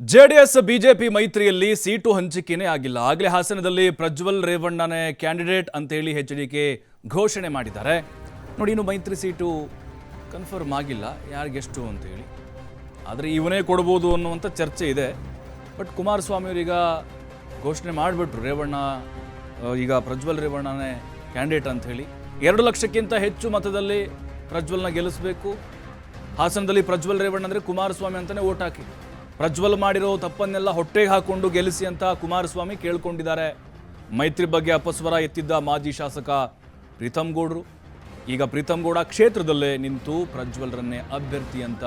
JDS, BJP ಮೈತ್ರಿಯಲ್ಲಿ seat ಹಂಚಿಕೆನೇ ಆಗಿಲ್ಲ. ಆಗಲೇ ಹಾಸನದಲ್ಲಿ ಪ್ರಜ್ವಲ್ ರೇವಣ್ಣನೇ ಕ್ಯಾಂಡಿಡೇಟ್ ಅಂತೇಳಿ ಎಚ್ ಡಿ ಕೆ ಘೋಷಣೆ ಮಾಡಿದ್ದಾರೆ. ನೋಡಿ, ಇನ್ನು ಮೈತ್ರಿ ಸೀಟು ಕನ್ಫರ್ಮ್ ಆಗಿಲ್ಲ. ಯಾರಿಗೆಷ್ಟು ಅಂತೇಳಿ. ಆದರೆ ಇವನೇ ಕೊಡ್ಬೋದು ಅನ್ನುವಂಥ ಚರ್ಚೆ ಇದೆ. ಬಟ್ ಕುಮಾರಸ್ವಾಮಿ ಅವರೀಗ ಘೋಷಣೆ ಮಾಡಿಬಿಟ್ರು. ರೇವಣ್ಣ ಈಗ ಪ್ರಜ್ವಲ್ ರೇವಣ್ಣನೇ ಕ್ಯಾಂಡಿಡೇಟ್ ಅಂತ ಹೇಳಿ ಎರಡು ಲಕ್ಷಕ್ಕಿಂತ ಹೆಚ್ಚು ಮತದಲ್ಲಿ ಪ್ರಜ್ವಲ್ನ ಗೆಲ್ಲಿಸಬೇಕು. ಹಾಸನದಲ್ಲಿ ಪ್ರಜ್ವಲ್ ರೇವಣ್ಣ ಅಂದರೆ ಕುಮಾರಸ್ವಾಮಿ ಅಂತಲೇ ಓಟ್ ಹಾಕಿ ಪ್ರಜ್ವಲ್ ಮಾಡಿರೋ ತಪ್ಪನ್ನೆಲ್ಲ ಹೊಟ್ಟೆಗೆ ಹಾಕೊಂಡು ಗೆಲ್ಲಿಸಿ ಅಂತ ಕುಮಾರಸ್ವಾಮಿ ಕೇಳ್ಕೊಂಡಿದ್ದಾರೆ. ಮೈತ್ರಿ ಬಗ್ಗೆ ಅಪಸ್ವರ ಎತ್ತಿದ್ದ ಮಾಜಿ ಶಾಸಕ ಪ್ರೀತಮ್ ಗೌಡ್ರು. ಈಗ ಪ್ರೀತಮ್ ಗೌಡ ಕ್ಷೇತ್ರದಲ್ಲೇ ನಿಂತು ಪ್ರಜ್ವಲ್ರನ್ನೇ ಅಭ್ಯರ್ಥಿ ಅಂತ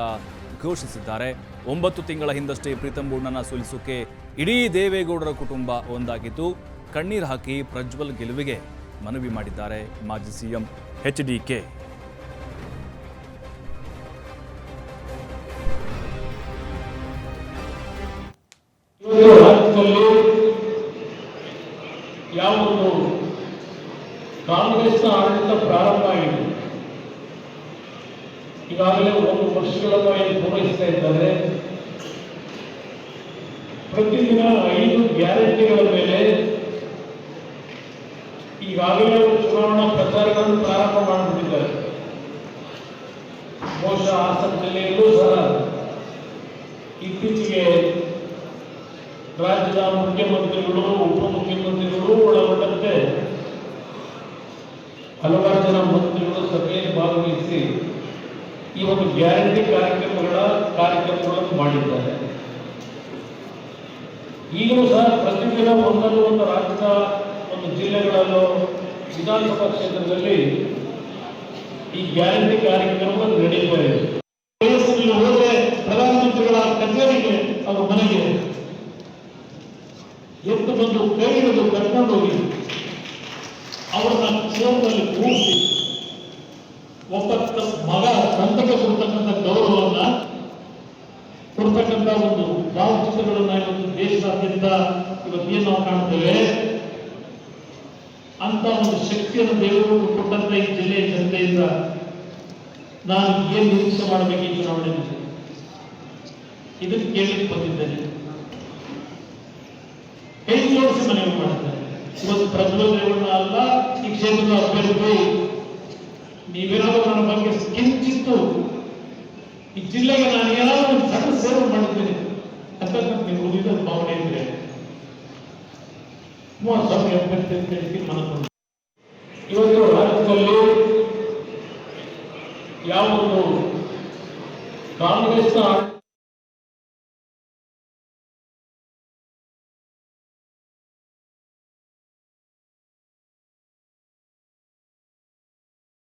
ಘೋಷಿಸಿದ್ದಾರೆ. ಒಂಬತ್ತು ತಿಂಗಳ ಹಿಂದಷ್ಟೇ ಪ್ರೀತಮ್ ಗೌಡನನ್ನ ಸೋಲಿಸೋಕೆ ಇಡೀ ದೇವೇಗೌಡರ ಕುಟುಂಬ ಒಂದಾಗಿದ್ದು, ಕಣ್ಣೀರು ಹಾಕಿ ಪ್ರಜ್ವಲ್ ಗೆಲುವಿಗೆ ಮನವಿ ಮಾಡಿದ್ದಾರೆ ಮಾಜಿ ಸಿಎಂ ಎಚ್ ಡಿ ಕೆ. ಯಾವೊಂದು ಕಾಂಗ್ರೆಸ್ನ ಆಡಳಿತ ಪ್ರಾರಂಭ ಆಗಿದೆ. ಈಗಾಗಲೇ ಒಂದು ವರ್ಷಗಳನ್ನು ಏನು ಪೂರೈಸ್ತಾ ಇದ್ದಾರೆ. ಪ್ರತಿದಿನ ಐದು ಗ್ಯಾರಂಟಿಗಳ ಮೇಲೆ ಈಗಾಗಲೇ ಚುನಾವಣಾ ಪ್ರಚಾರಗಳನ್ನು ಪ್ರಾರಂಭ ಮಾಡಿಬಿಟ್ಟಿದ್ದಾರೆ. ಬಹುಶಃ ಹಾಸನ ಜಿಲ್ಲೆಯಲ್ಲೂ ಸಹ ಇತ್ತೀಚೆಗೆ ರಾಜ್ಯದ ಮುಖ್ಯಮಂತ್ರಿಗಳು, ಉಪಮುಖ್ಯಮಂತ್ರಿಗಳು ಒಳಗೊಂಡಂತೆ ಹಲವಾರು ಜನ ಮಂತ್ರಿಗಳು ಸಭೆಯಲ್ಲಿ ಭಾಗವಹಿಸಿ ಈ ಒಂದು ಗ್ಯಾರಂಟಿ ಕಾರ್ಯಕ್ರಮಗಳ ಕಾರ್ಯಕ್ರಮಗಳನ್ನು ಮಾಡಿದ್ದಾರೆ. ಈಗಲೂ ಸಹ ಪ್ರತಿದಿನ ಒಂದಲ್ಲ ಒಂದು ರಾಜ್ಯದ ಒಂದು ಜಿಲ್ಲೆಗಳಲ್ಲೋ ವಿಧಾನಸಭಾ ಕ್ಷೇತ್ರದಲ್ಲಿ ಈ ಗ್ಯಾರಂಟಿ ಕಾರ್ಯಕ್ರಮ ನಡೀತಾ ಇದೆ. ಪ್ರಧಾನಮಂತ್ರಿಗಳ ಕಚೇರಿಗೆ ಅವರು ಮನೆಗೆ. ಎತ್ತು ಬಂದು ಕೈ ಹಿಡಿದು ಕರ್ಕೊಂಡು ಹೋಗಿ ಅವರನ್ನ ಕ್ಷೇತ್ರದಲ್ಲಿ ಕೂರಿಸಿ ಒಬ್ಬ ಮಗ ಸಂತಕ ಕೊಡ್ತಕ್ಕಂಥ ಗೌರವವನ್ನ, ಕೊಡ್ತಕ್ಕಂಥ ಒಂದು ಭಾವಚಿತ್ರಗಳನ್ನ ಇವತ್ತು ದೇಶದಾದ್ಯಂತ ಇವತ್ತು ಏನು ನಾವು ಕಾಣ್ತೇವೆ? ಅಂತ ಒಂದು ಶಕ್ತಿಯನ್ನು ದೇವರು ಕೊಟ್ಟಂತ ಈ ಜಿಲ್ಲೆಯ ಜನತೆಯಿಂದ ನಾನು ಏನು ನಿರೀಕ್ಷೆ ಮಾಡಬೇಕು ಈ ಇದನ್ನು ಕೇಳಲಿಕ್ಕೆ ಬಂದಿದ್ದೇನೆ. ಜೋಡಿಸಿ ಮನವಿ ಮಾಡ್ತಾರೆ ಇವತ್ತು ಪ್ರಜ್ವಲ್ ಅಲ್ಲ, ಈ ಕ್ಷೇತ್ರದ ಅಭ್ಯರ್ಥಿ ನೀವೇನಾದ್ರೂ ನನ್ನ ಬಗ್ಗೆ ಕಿಂಚಿತ್ತು ಈ ಜಿಲ್ಲೆಗೆ ನಾನು ಏನಾದರೂ ಒಂದು ಸಣ್ಣ ಸೇವೆ ಮಾಡಿದ್ದೇನೆ ಅಂತ ನಿಮ್ಗೆ ಉಳಿದ ಭಾವನೆ ಇದ್ರೆ ಕುಮಾರಸ್ವಾಮಿ ಅಭ್ಯರ್ಥಿ ಅಂತ ಹೇಳಿ ಮನಸ್ಸು ಇವತ್ತು ರಾಜ್ಯದಲ್ಲಿ ಯಾವೊಂದು ಕಾಂಗ್ರೆಸ್ನ